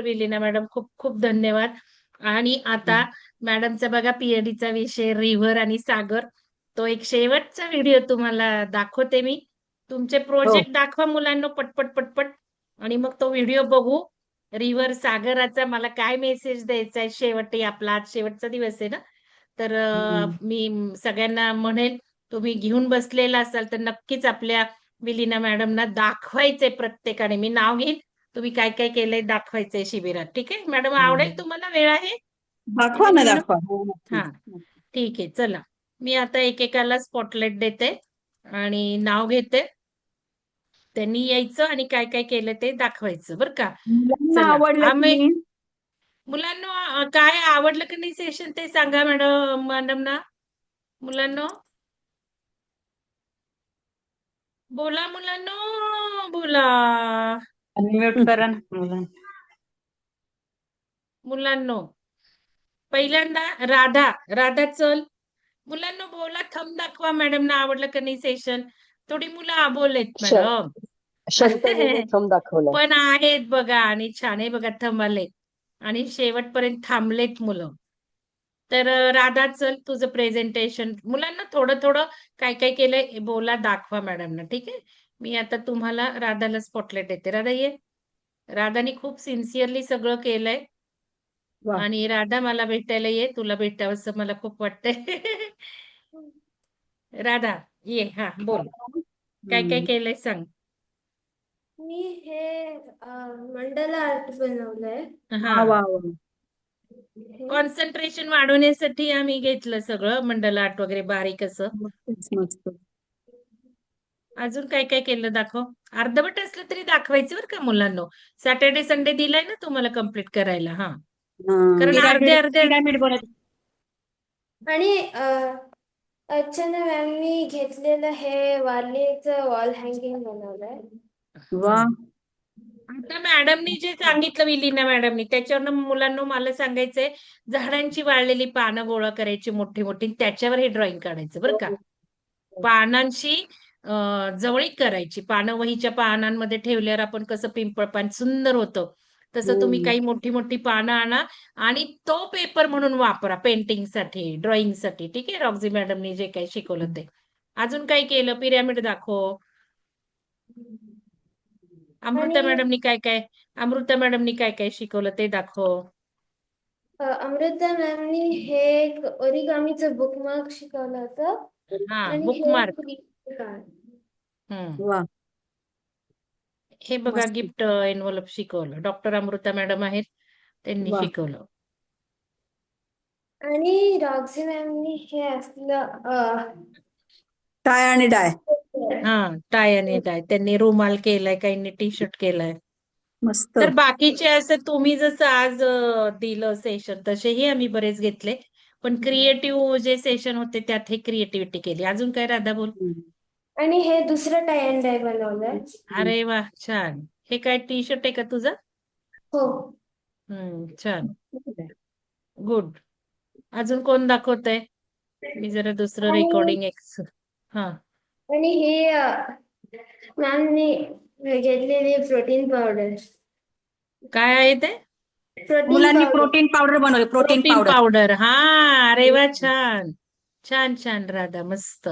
विलीना madam. खूप खूप धन्यवाद. आणि आता मॅडमचा बघा पीएचडीचा विषय रिव्हर आणि सागर. तो एक शेवटचा व्हिडिओ तुम्हाला दाखवते मी. तुमचे प्रोजेक्ट दाखवा मुलांना पटपट पटपट. आणि मग तो व्हिडिओ बघू. रिव्हर सागराचा मला काय मेसेज द्यायचा आहे शेवटी आपला आज शेवटचा दिवस आहे ना? तर मी सगळ्यांना म्हणेल तुम्ही घेऊन बसलेला असाल तर नक्कीच आपल्या विलीना मॅडमना दाखवायचंय प्रत्येकाने. मी नाव घेईन. तुम्ही काय काय केलंय दाखवायचंय शिबिरात. ठीक आहे? मॅडम आवडेल तुम्हाला वेळ आहे? दाखवा ना दाखवा. हो, नक्की. हा. ठीक आहे. चला. मी आता एकेकाला स्पॉटलाइट देते आणि नाव घेते. त्यांनी यायचं आणि काय काय केलं ते दाखवायचं बरं का? मुलांना आम्ही- काय आवडलं की नाही सेशन ते सांगा मॅडम मॅडमना. मुलांना. बोला मुलांना बोला. अनम्यूट करा ना. मुलांना. मुलांनो पहिल्यांदा राधा राधा चल. मुलांना बोला थंब दाखवा मॅडमना आवडलं का नाही सेशन थोडी मुलं आबोलेत मॅडम पण आहेत बघा आणि छान आहे बघा थंबाले आणि शेवटपर्यंत थांबलेत मुलं. तर राधा चल तुझं प्रेझेंटेशन मुलांना थोडं थोडं काय काय केलंय हे बोला दाखवा मॅडमना ठीक आहे? मी आता तुम्हाला राधाला स्पॉटलाइट देते. राधा ये. राधाने खूप सिन्सिअरली सगळं केलंय. वा. आणि राधा मला भेटायला ये. तुला भेटावंसं मला खूप वाटतंय. राधा ये. हा बोल. काय काय हम्म. केलंय सांग. मी हे अं, मंडला आर्ट बनवलंय. हा. वा वा वा. हे कॉन्सन्ट्रेशन वाढवण्यासाठी आम्ही घेतलं सगळं मंडल आर्ट वगैरे बारीक असं. मस्तच मस्त अजून काय काय केलं दाखव. अर्धवट असलं तरी दाखवायचं बरं का मुलांना. सॅटर्डे संडे दिलाय ना तुम्हाला कंप्लीट करायला हा. हा. कारण अर्धे अर्धे आणि अं, अर्चना मॅमनी घेतलेलं हे वारलीचं वॉल हँगिंग बनवलंय. वा. आता मॅडमनी जे सांगितलं विलीना मॅडमनी त्याच्यावरनं मुलांना मला सांगायचंय झाडांची वाळलेली पानं गोळा करायची मोठी मोठी त्याच्यावर हे ड्रॉइंग काढायचं बरं का. पानांची अं, जवळीक करायची. पानं वहीच्या पानांमध्ये ठेवल्यावर आपण कसं पिंपळ पान सुंदर होतं. तसं तुम्ही हम्म. काही मोठी मोठी पानं आणा आणि तो पेपर म्हणून वापरा पेंटिंगसाठी ड्रॉइंगसाठी ठीक आहे रॉक्झी मॅडमनी जे काही शिकवलं ते. अजून काय केलं? पिरॅमिड दाखव. अमृता मॅडमनी काय काय? अमृता मॅडमनी काय काय शिकवलं ते दाखव. अमृता मॅमनी हे एक ओरिगामीचं बुकमार्क शिकवलं होतं. हा हे बुकमार्क वा. हे बघा. गिफ्ट एनवलप शिकवलं. डॉक्टर अमृता मॅडम आहेत त्यांनी वा. शिकवलं. आणि रॉक्झी मॅमनी हे असलं अं, टाय आणि डाय. हा टाय आणि डाय. त्यांनी रुमाल केलाय काहींनी टी शर्ट केलाय. मस्त. तर बाकीचे असं तुम्ही जसं आज दिलं सेशन तसेही आम्ही बरेच घेतले. पण क्रिएटिव्ह जे सेशन होते त्यात हे क्रिएटिव्हिटी केली. अजून काय राधा बोल. आणि हे दुसरं टाय अँड डाय बनवलंय. अरे वा छान. हे काय टी शर्ट आहे का तुझं? हो. हम्म छान. गुड अजून कोण दाखवतंय? मी जरा दुसरं आणि- रेकॉर्डिंग एक हा. आणि हे मॅमनी घेतलेली प्रोटीन पावडर काय आहे ते? प्रोटीन मुलांनी पावडर प्रोटीन पावडर बनवले प्रोटीन प्रोटीन पावडर पावडर हा अरे वा छान. छान छान राधा मस्त.